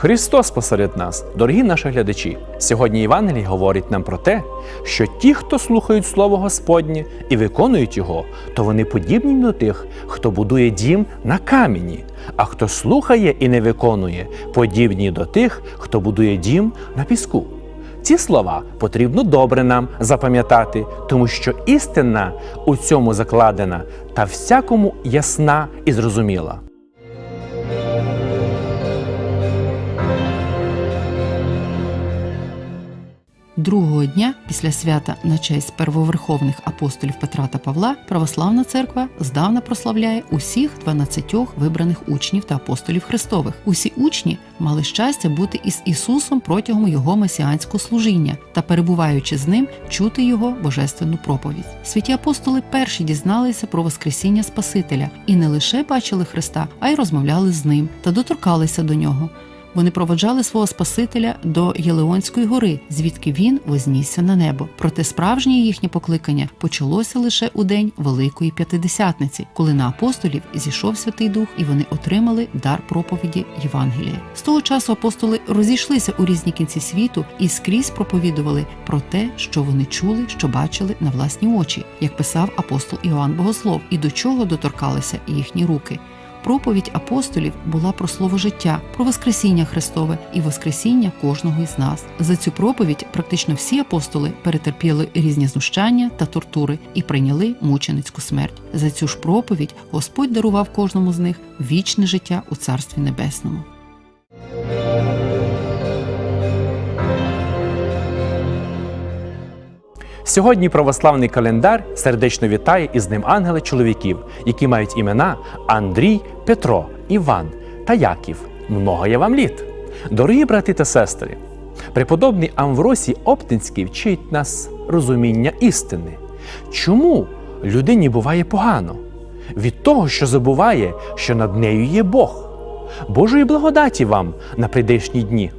Христос посеред нас, дорогі наші глядачі. Сьогодні Євангелій говорить нам про те, що ті, хто слухають Слово Господнє і виконують його, то вони подібні до тих, хто будує дім на камені, а хто слухає і не виконує, подібні до тих, хто будує дім на піску. Ці слова потрібно добре нам запам'ятати, тому що істина у цьому закладена та всякому ясна і зрозуміла. Другого дня після свята на честь первоверховних апостолів Петра та Павла православна церква здавна прославляє усіх 12 вибраних учнів та апостолів Христових. Усі учні мали щастя бути із Ісусом протягом його месіанського служіння та, перебуваючи з ним, чути його божественну проповідь. Святі апостоли перші дізналися про Воскресіння Спасителя і не лише бачили Христа, а й розмовляли з ним та доторкалися до нього. Вони проводжали свого Спасителя до Єлеонської гори, звідки він вознісся на небо. Проте справжнє їхнє покликання почалося лише у день Великої П'ятидесятниці, коли на апостолів зійшов Святий Дух, і вони отримали дар проповіді Євангелія. З того часу апостоли розійшлися у різні кінці світу і скрізь проповідували про те, що вони чули, що бачили на власні очі, як писав апостол Іоанн Богослов, і до чого доторкалися їхні руки. Проповідь апостолів була про слово життя, про Воскресіння Христове і Воскресіння кожного із нас. За цю проповідь практично всі апостоли перетерпіли різні знущання та тортури і прийняли мученицьку смерть. За цю ж проповідь Господь дарував кожному з них вічне життя у Царстві Небесному. Сьогодні православний календар сердечно вітає із ним ангели чоловіків, які мають імена Андрій, Петро, Іван та Яків. Много я вам літ. Дорогі брати та сестри, преподобний Амвросій Оптинський вчить нас розуміння істини. Чому людині буває погано? Від того, що забуває, що над нею є Бог. Божої благодаті вам на прийдешні дні.